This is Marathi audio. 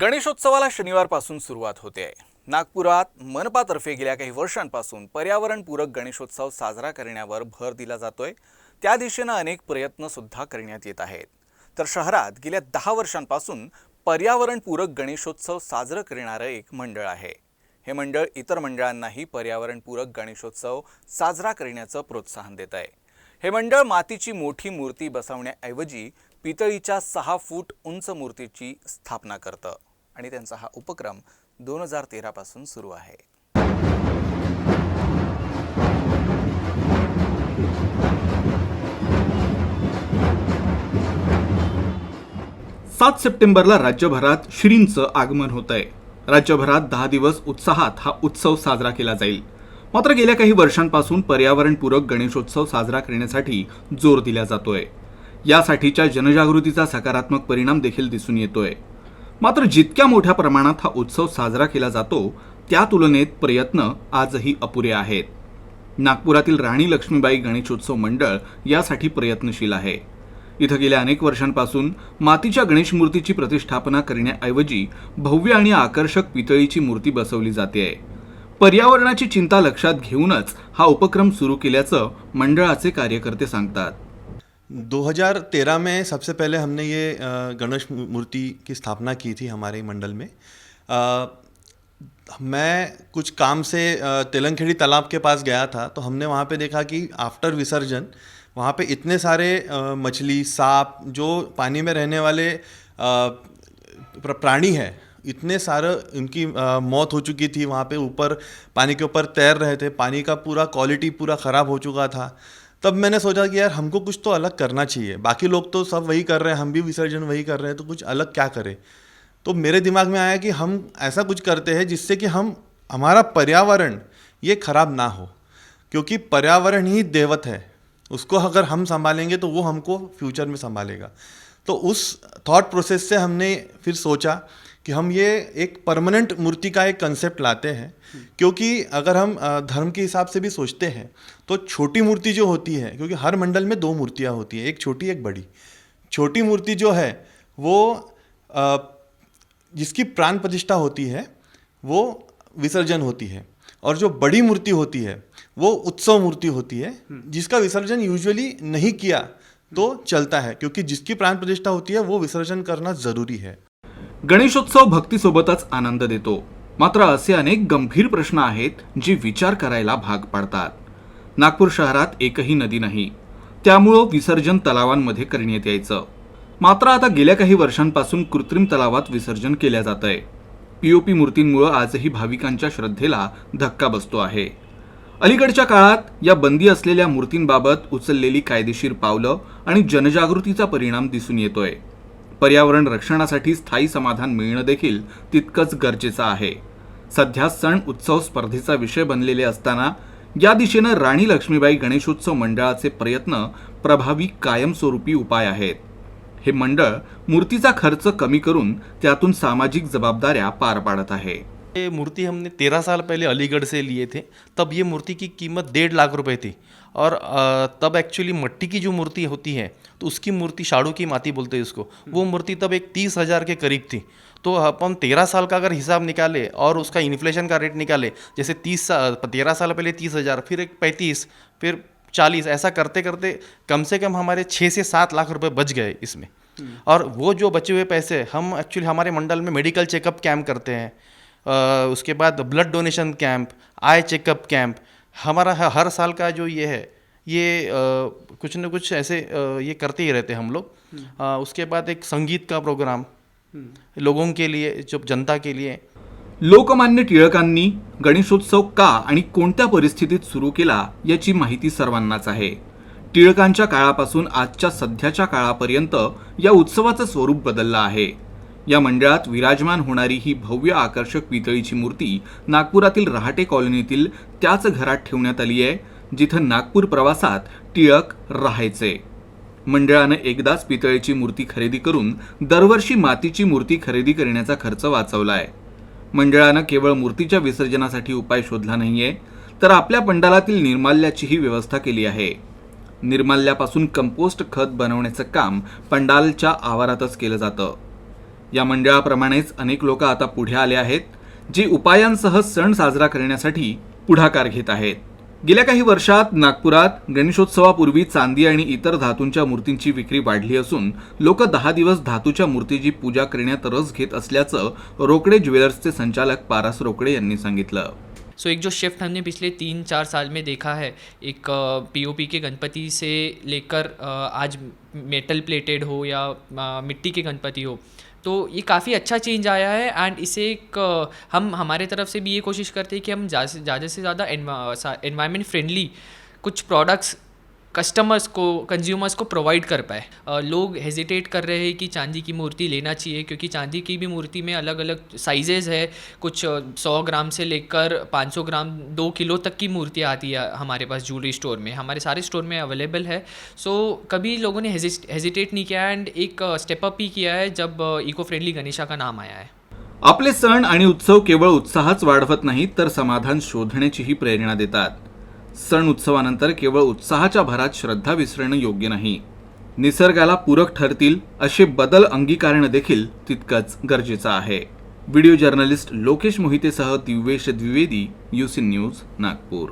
गणेशोत्सवाला शनिवारपासून सुरुवात होते. आहे नागपुरात मनपातर्फे गेल्या काही वर्षांपासून पर्यावरणपूरक गणेशोत्सव साजरा करण्यावर भर दिला जातोय. त्या दिशेनं अनेक प्रयत्नसुद्धा करण्यात येत आहेत. तर शहरात गेल्या दहा वर्षांपासून पर्यावरणपूरक गणेशोत्सव साजरं करणारं एक मंडळ आहे. हे मंडळ इतर मंडळांनाही पर्यावरणपूरक गणेशोत्सव साजरा करण्याचं प्रोत्साहन देत आहे. हे मंडळ मातीची मोठी मूर्ती बसवण्याऐवजी पितळीच्या सहा फूट उंच मूर्तीची स्थापना करतं. आणि त्यांचा हा उपक्रम दोन हजार तेरापासून सुरू आहे. सात सप्टेंबरला राज्यभरात श्रींचं आगमन होत आहे राज्यभरात दहा दिवस उत्साहात हा उत्सव साजरा केला जाईल. मात्र गेल्या काही वर्षांपासून पर्यावरणपूरक गणेशोत्सव साजरा करण्यासाठी जोर दिला जातोय. यासाठीच्या जनजागृतीचा सकारात्मक परिणाम देखील दिसून येतोय. मात्र जितक्या मोठ्या प्रमाणात हा उत्सव साजरा केला जातो त्या तुलनेत प्रयत्न आजही अपुरे आहेत. नागपुरातील राणी लक्ष्मीबाई गणेशोत्सव मंडळ यासाठी प्रयत्नशील आहे. इथं गेल्या अनेक वर्षांपासून मातीच्या गणेश मूर्तीची प्रतिष्ठापना करण्याऐवजी भव्य आणि आकर्षक पितळीची मूर्ती बसवली जाते. आहे पर्यावरणाची चिंता लक्षात घेऊनच हा उपक्रम सुरू केल्याचं मंडळाचे कार्यकर्ते सांगतात. 2013 में सबसे पहले हमने ये गणेश मूर्ति की स्थापना की थी हमारे मंडल में। अ, मैं कुछ काम से तेलंगखेड़ी तालाब के पास गया था तो हमने वहाँ पे देखा कि आफ्टर विसर्जन वहाँ पे इतने सारे मछली सांप जो पानी में रहने वाले प्र- प्राणी है इतने सारे उनकी मौत हो चुकी थी। वहाँ पे ऊपर पानी के ऊपर तैर रहे थे पानी का पूरा क्वालिटी पूरा ख़राब हो चुका था। तब मैंने सोचा कि यार हमको कुछ तो अलग करना चाहिए। बाकी लोग तो सब वही कर रहे हैं, हम भी विसर्जन वही कर रहे हैं तो कुछ अलग क्या करें? तो मेरे दिमाग में आया कि हम ऐसा कुछ करते हैं जिससे कि हम, हमारा पर्यावरण ये खराब ना हो। क्योंकि पर्यावरण ही देवत है। उसको अगर हम संभालेंगे तो वो हमको फ्यूचर में संभालेगा। तो उस थॉट प्रोसेस से हमने फिर सोचा कि हम ये एक परमानेंट मूर्ति का एक कंसेप्ट लाते हैं, क्योंकि अगर हम धर्म के हिसाब से भी सोचते हैं तो छोटी मूर्ति जो होती है, क्योंकि हर मंडल में दो मूर्तियाँ होती हैं, एक छोटी, एक बड़ी। छोटी मूर्ति जो है, वो जिसकी प्राण प्रतिष्ठा होती है, वो विसर्जन होती है। और जो बड़ी मूर्ति होती है, वो उत्सव मूर्ति होती है, जिसका विसर्जन यूजुअली नहीं किया तो चलता है, क्योंकि जिसकी प्राण प्रतिष्ठा होती है, वो विसर्जन करना ज़रूरी है। गणेशोत्सव भक्तीसोबतच आनंद देतो. मात्र असे अनेक गंभीर प्रश्न आहेत जे विचार करायला भाग पाडतात. नागपूर शहरात एकही नदी नाही. त्यामुळं विसर्जन तलावांमध्ये करण्यात यायचं. मात्र आता गेल्या काही वर्षांपासून कृत्रिम तलावात विसर्जन केल्या जात आहे पीओपी मूर्तींमुळं आजही भाविकांच्या श्रद्धेला धक्का बसतो आहे. अलीकडच्या काळात या बंदी असलेल्या मूर्तींबाबत उचललेली कायदेशीर पावलं आणि जनजागृतीचा परिणाम दिसून येतोय. पर्यावरण रक्षणासाठी स्थायी समाधान मिळणं देखील तितकंच गरजेचं आहे. सध्या सण उत्सव स्पर्धेचा विषय बनलेले असताना या दिशेनं राणी लक्ष्मीबाई गणेशोत्सव मंडळाचे प्रयत्न प्रभावी कायमस्वरूपी उपाय आहेत. हे मंडळ मूर्तीचा खर्च कमी करून त्यातून सामाजिक जबाबदाऱ्या पार पाडत आहे. ये मूर्ति हमने तेरह साल पहले अलीगढ़ से लिए थे, तब ये मूर्ति की कीमत डेढ़ लाख रुपए थी। और तब एक्चुअली मिट्टी की जो मूर्ति होती है तो उसकी मूर्ति शाड़ू की माती बोलते हैं उसको, वो मूर्ति तब एक तीस हज़ार के करीब थी। तो अपन तेरह साल का अगर हिसाब निकाले और उसका इन्फ्लेशन का रेट निकाले, जैसे तीस तेरह साल पहले तीस हज़ार, फिर एक पैंतीस, फिर चालीस, ऐसा करते करते कम से कम हमारे छः से सात लाख रुपए बच गए इसमें। और वो जो बचे हुए पैसे, हम एक्चुअली हमारे मंडल में मेडिकल चेकअप कैंप करते हैं। उसके बाद blood donation camp eye checkup camp हमारा हर साल का जो ये है ये अ, कुछ न कुछ ऐसे अ, ये करते ही रहते हैं हम लोग। उसके बाद एक संगीत का प्रोग्राम लोगों के लिए जो जनता के लिए। लोकमान्य टिळकांनी गणेशोत्सव का आणि कोणत्या परिस्थितीत सुरू केला याची माहिती सर्वांनाच आहे. टिळकांच्या काळापासून आजच्या सध्याच्या काळापर्यंत या उत्सवाचं स्वरूप बदललं आहे. या मंडळात विराजमान होणारी ही भव्य आकर्षक पितळीची मूर्ती नागपुरातील रहाटे कॉलनीतील त्याच घरात ठेवण्यात आली आहे जिथं नागपूर प्रवासात टिळक राहायचे. मंडळानं एकदाच पितळेची मूर्ती खरेदी करून दरवर्षी मातीची मूर्ती खरेदी करण्याचा खर्च वाचवलाय. मंडळानं केवळ मूर्तीच्या विसर्जनासाठी उपाय शोधला नाहीये तर आपल्या पंडालातील निर्माल्याचीही व्यवस्था केली आहे. निर्माल्यापासून कंपोस्ट खत बनवण्याचं काम पंडालच्या आवारातच केलं जातं. या मंडळाप्रमाणेच अनेक लोक आता पुढे आले आहेत जे उपायांसह सण साजरा करण्यासाठी पुढाकार घेत आहेत. गेल्या काही वर्षात नागपुरात गणेशोत्सवापूर्वी चांदी आणि इतर धातूंच्या मूर्तींची विक्री वाढली असून लोक दहा दिवस धातूच्या मूर्तीची पूजा करण्यात रस घेत असल्याचं रोकडे ज्वेलर्सचे संचालक पारस रोकडे यांनी सांगितलं. सो एक जो शिफ्ट हमने पिछले तीन चार साल में देखा है एक पीओपी के गणपति से लेकर आज मेटल प्लेटेड हो या मिट्टी के गणपति हो तो ये काफ़ी अच्छा चेंज आया है एंड इसे एक हम हमारे तरफ से भी ये कोशिश करते हैं कि हम ज़्यादा से ज़्यादा से ज़्यादा एनवायरमेंट फ्रेंडली कुछ प्रोडक्ट्स कस्टमर्स को कंज्यूमर्स को प्रोवाइड कर पाए। लोग हेजिटेट कर रहे हैं कि चांदी की मूर्ति लेना चाहिए, क्योंकि चांदी की भी मूर्ति में अलग अलग साइजेज़ है। कुछ सौ ग्राम से लेकर 500 ग्राम, दो किलो तक की मूर्तियाँ आती है हमारे पास ज्वेलरी स्टोर में। हमारे सारे स्टोर में अवेलेबल है। सो कभी लोगों ने हेजिटेट नहीं किया एंड एक स्टेपअप ही किया है जब इको फ्रेंडली गणेशा का नाम आया है। आपले सण आणि उत्सव केवळ उत्साहच वाढवत नाहीत, तर समाधान शोधण्याचीही प्रेरणा देतात. सण उत्सवानंतर केवळ उत्साहाच्या भरात श्रद्धा विसरणं योग्य नाही. निसर्गाला पूरक ठरतील असे बदल अंगीकारणं देखील तितकंच गरजेचं आहे. व्हिडिओ जर्नलिस्ट लोकेश मोहितेसह दिव्येश द्विवेदी युसी न्यूज नागपूर.